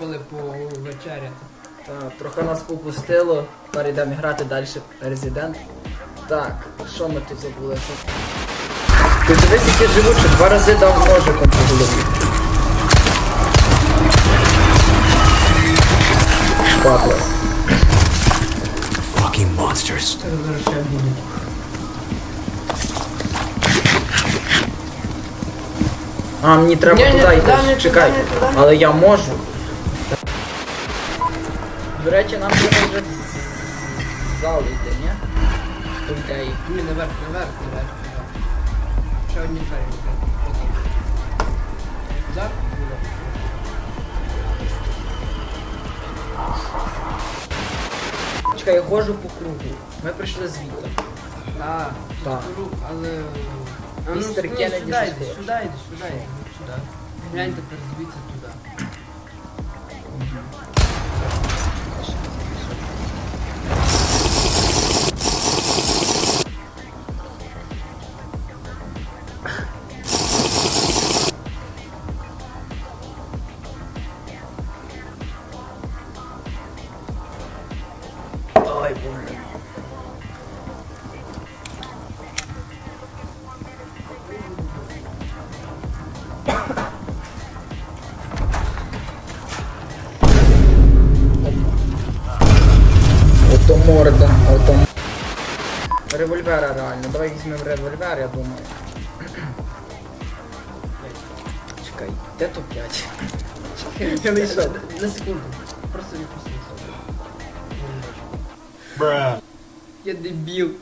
Коли повечеряти. Так, трохи нас попустило. Тепер йдемо грати далі Резидент. Так, що ми тут забули? Ти дивись, які живучі, два рази дав ножиком по голові. Падла. Fucking monsters. А, мені треба туди, йти. Чекай. Але я можу. До речі, нам треба вже зал йти, ні? По ідеї. Ні, наверх, наверх, наверх, наверх. Ще одні двері. Зараз? Чекай, я ходжу по кругу. Ми прийшли звідти. Так. Так. Беру, але... А, Містер ну, Кеннеді Сюди йди, сюди йди, сюди йди. Сюди. Глянь тепер звідси туди. Ой, боже. Ото морда, ото. Револьвера реально. Давай візьмемо револьвер, я думаю. Чекай, де то 5? Я не йшов. На секунду. Просто відпусти. Bruh. Que debil.